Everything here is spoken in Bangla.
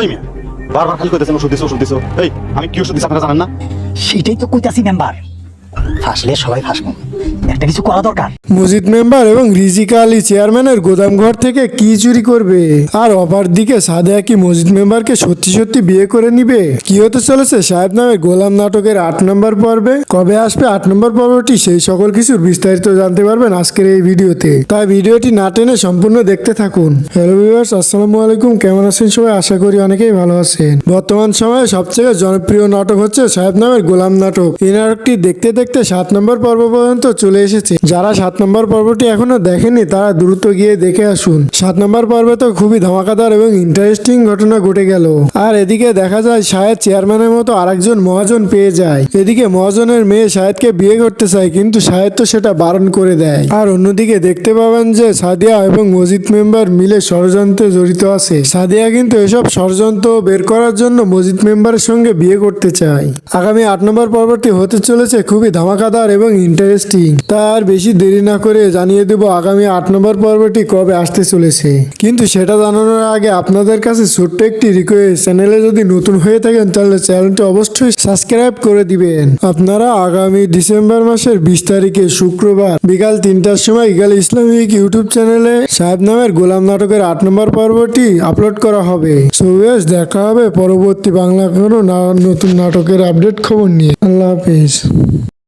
এই মিয়া, বারবার খালি কইতেছেন ওষুধ দিছো ওষুধ দিছো? এই, আমি কি ওষুধ দিছি আপনারা জানেন না? সেটাই তো কইতাছি, মেম্বার। ফাঁসলে সবাই ফাঁসবো একটা কিছু করা দরকার। মসজিদ মেম্বার এবং রিজিকা আলী চেয়ারম্যানের গোদাম ঘর থেকে কি চুরি করবে? আর অপর দিকে সাদেয়া কি মসজিদ মেম্বারকে সত্যি সত্যি বিয়ে করে নিবে? কি হতে চলেছে সাহেব নামের গোলাম নাটকের আট নম্বর পর্বে? কবে আসবে আট নম্বর পর্বটি সেই সকল কিছুর বিস্তারিত জানতে পারবেন আজকের এই ভিডিওতে। তাই ভিডিওটি না টেনে সম্পূর্ণ দেখতে থাকুন। হ্যালো ভিউয়ার্স, আসসালামু আলাইকুম। কেমন আছেন সবাই? আশা করি অনেকেই ভালো আছেন। বর্তমান সময়ে সবচেয়ে জনপ্রিয় নাটক হচ্ছে সাহেব নামের গোলাম নাটক। এই নাটকটি দেখতে দেখতে সাত নম্বর পর্ব পর্যন্ত চলে এসেছে। যারা সাত নম্বর পর্বটি এখনও দেখেনি তারা দ্রুত গিয়ে দেখে আসুন। সাত নম্বর পর্বে তো খুবই ধামাকাদার এবং ইন্টারেস্টিং ঘটনা ঘটে গেল। আর এদিকে দেখা যায় শাহেদ চেয়ারম্যানের মতো আরেকজন মহাজন পেয়ে যায়। এদিকে মহাজনের মেয়ে শাহেদকে বিয়ে করতে চায়, কিন্তু শাহেদ তো সেটা বারণ করে দেয়। আর অন্যদিকে দেখতে পাবেন যে, সাদিয়া এবং মসজিদ মেম্বার মিলে ষড়যন্ত্রে জড়িত আছে। সাদিয়া কিন্তু এসব ষড়যন্ত্র বের করার জন্য মসজিদ মেম্বারের সঙ্গে বিয়ে করতে চায়। আগামী আট নম্বর পর্বটি হতে চলেছে খুবই ধামাকাদার এবং ইন্টারেস্টিং তার বেশি দেরি না করে জানিয়ে দেব আগামী আট নম্বর পর্বটি কবে আসতে চলেছে। কিন্তু সেটা জানানোর আগে আপনাদের কাছে ছোট্ট একটি রিকোয়েস্ট চ্যানেলে যদি নতুন হয়ে থাকেন, তাহলে চ্যানেলটি অবশ্যই সাবস্ক্রাইব করে দিবেন। আপনারা আগামী ডিসেম্বর মাসের বিশ তারিখে শুক্রবার বিকাল তিনটার সময় ইগাল ইসলামিক ইউটিউব চ্যানেলে সাহেব নামের গোলাম নাটকের আট নম্বর পর্বটি আপলোড করা হবে। সো বেশ, দেখা হবে পরবর্তী বাংলা কোনো নতুন নাটকের আপডেট খবর নিয়ে। আল্লাহ হাফিজ।